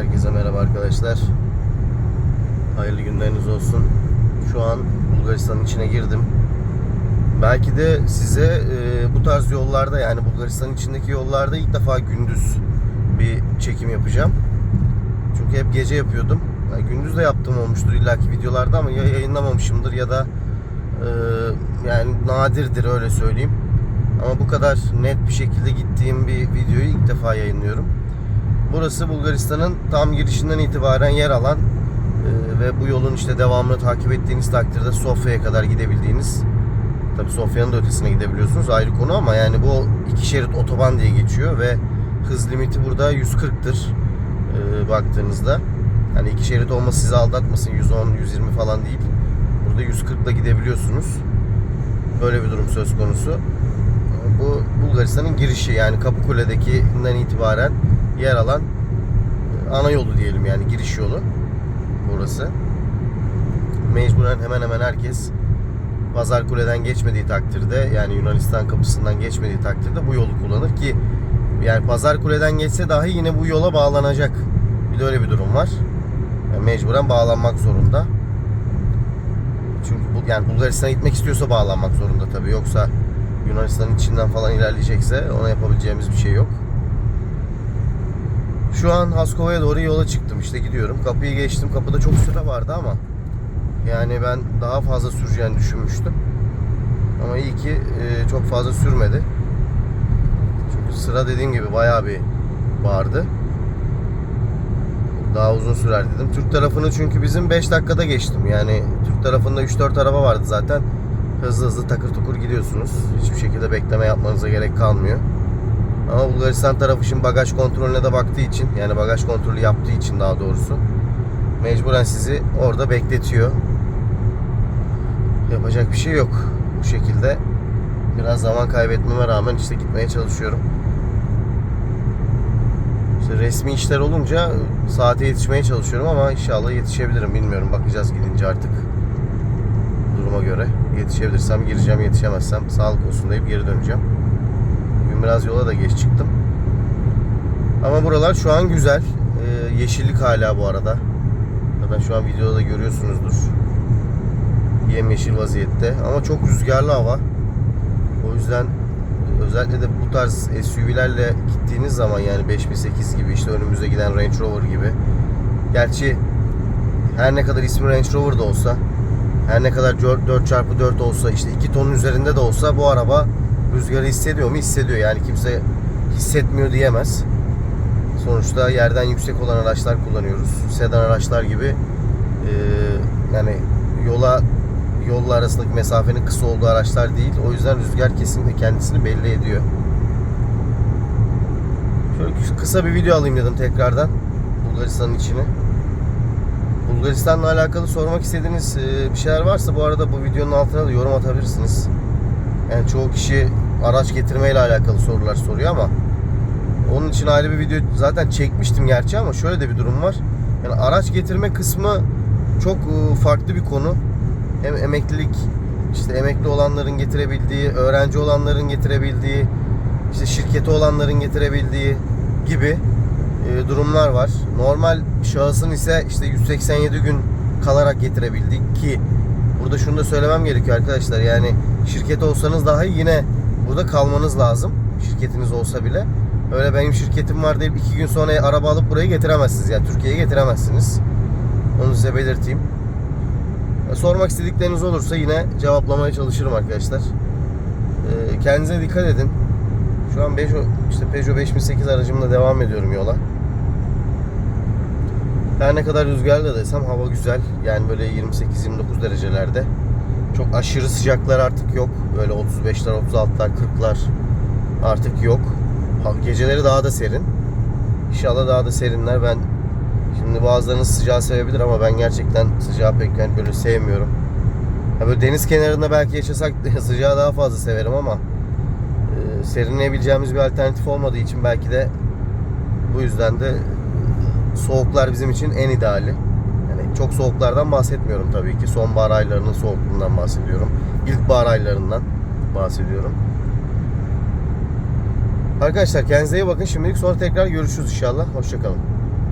Herkese merhaba arkadaşlar. Hayırlı günleriniz olsun. Şu an Bulgaristan'ın içine girdim. Belki de size e, bu tarz yollarda yani Bulgaristan'ın içindeki yollarda ilk defa gündüz bir çekim yapacağım. Çünkü hep gece yapıyordum. Yani gündüz de yaptım olmuştur illaki videolarda ama ya yayınlamamışımdır ya da e, yani nadirdir öyle söyleyeyim. Ama bu kadar net bir şekilde gittiğim bir videoyu ilk defa yayınlıyorum. Burası Bulgaristan'ın tam girişinden itibaren yer alan e, ve bu yolun işte devamını takip ettiğiniz takdirde Sofya'ya kadar gidebildiğiniz tabi Sofya'nın da ötesine gidebiliyorsunuz ayrı konu ama yani bu iki şerit otoban diye geçiyor ve hız limiti burada 140'tır e, baktığınızda. Yani iki şerit olması sizi aldatmasın 110 120 falan değil. Burada 140 ile gidebiliyorsunuz. Böyle bir durum söz konusu. Bu Bulgaristan'ın girişi yani Kapıkule'dekinden itibaren yer alan e, ana yolu diyelim yani giriş yolu burası. Mecburen hemen hemen herkes Pazar Kule'den geçmediği takdirde yani Yunanistan kapısından geçmediği takdirde bu yolu kullanır ki yani Pazar Kule'den geçse dahi yine bu yola bağlanacak. Bir de öyle bir durum var. Yani mecburen bağlanmak zorunda. Çünkü bu yani Bulgaristan'a gitmek istiyorsa bağlanmak zorunda tabii. Yoksa Yunanistan'ın içinden falan ilerleyecekse ona yapabileceğimiz bir şey yok. Şu an Haskova'ya doğru yola çıktım işte gidiyorum. Kapıyı geçtim. Kapıda çok sıra vardı ama yani ben daha fazla süreceğini düşünmüştüm. Ama iyi ki e, çok fazla sürmedi. Çünkü sıra dediğim gibi bayağı bir vardı. Daha uzun sürer dedim. Türk tarafını çünkü bizim 5 dakikada geçtim. Yani Türk tarafında 3-4 araba vardı zaten. Hızlı hızlı takır tukur gidiyorsunuz. Hiçbir şekilde bekleme yapmanıza gerek kalmıyor. Ama Bulgaristan tarafı şimdi bagaj kontrolüne de baktığı için yani bagaj kontrolü yaptığı için daha doğrusu mecburen sizi orada bekletiyor. Yapacak bir şey yok. Bu şekilde biraz zaman kaybetmeme rağmen işte gitmeye çalışıyorum. İşte resmi işler olunca saate yetişmeye çalışıyorum ama inşallah yetişebilirim. Bilmiyorum bakacağız gidince artık duruma göre. Yetişebilirsem gireceğim, yetişemezsem sağlık olsun deyip geri döneceğim. Bugün biraz yola da geç çıktım. Ama buralar şu an güzel. Ee, yeşillik hala bu arada. Zaten şu an videoda da görüyorsunuzdur. Yemyeşil vaziyette. Ama çok rüzgarlı hava. O yüzden özellikle de bu tarz SUV'lerle gittiğiniz zaman yani 5008 gibi işte önümüzde giden Range Rover gibi. Gerçi her ne kadar ismi Range Rover da olsa her ne kadar 4x4 olsa işte 2 tonun üzerinde de olsa bu araba rüzgarı hissediyor mu? Hissediyor. Yani kimse hissetmiyor diyemez. Sonuçta yerden yüksek olan araçlar kullanıyoruz. Sedan araçlar gibi e, yani yola yolla arasındaki mesafenin kısa olduğu araçlar değil. O yüzden rüzgar kesinlikle kendisini belli ediyor. Şöyle kısa bir video alayım dedim tekrardan. Bulgaristan'ın içine. Bulgaristan'la alakalı sormak istediğiniz e, bir şeyler varsa bu arada bu videonun altına da yorum atabilirsiniz. Yani çoğu kişi araç getirmeyle alakalı sorular soruyor ama onun için ayrı bir video zaten çekmiştim gerçi ama şöyle de bir durum var. Yani araç getirme kısmı çok e, farklı bir konu. Hem emeklilik işte emekli olanların getirebildiği, öğrenci olanların getirebildiği, işte şirketi olanların getirebildiği gibi e, durumlar var. Normal şahısın ise işte 187 gün kalarak getirebildik ki burada şunu da söylemem gerekiyor arkadaşlar. Yani şirket olsanız dahi yine burada kalmanız lazım. Şirketiniz olsa bile. Öyle benim şirketim var deyip iki gün sonra araba alıp buraya getiremezsiniz. Yani Türkiye'ye getiremezsiniz. Onu size belirteyim. Sormak istedikleriniz olursa yine cevaplamaya çalışırım arkadaşlar. Ee, kendinize dikkat edin. Şu an Peugeot, işte Peugeot 5008 aracımla devam ediyorum yola. Her ne kadar rüzgarlı desem hava güzel. Yani böyle 28-29 derecelerde. Çok aşırı sıcaklar artık yok. Böyle 35'ler, 36'lar, 40'lar artık yok. Geceleri daha da serin. İnşallah daha da serinler. Ben şimdi bazılarınız sıcağı sevebilir ama ben gerçekten sıcağı pek yani böyle sevmiyorum. Ya böyle deniz kenarında belki yaşasak sıcağı daha fazla severim ama serinleyebileceğimiz bir alternatif olmadığı için belki de bu yüzden de soğuklar bizim için en ideali. Yani çok soğuklardan bahsetmiyorum tabii ki. Sonbahar aylarının soğukluğundan bahsediyorum. İlkbahar aylarından bahsediyorum. Arkadaşlar kendinize iyi bakın. Şimdilik sonra tekrar görüşürüz inşallah. Hoşçakalın.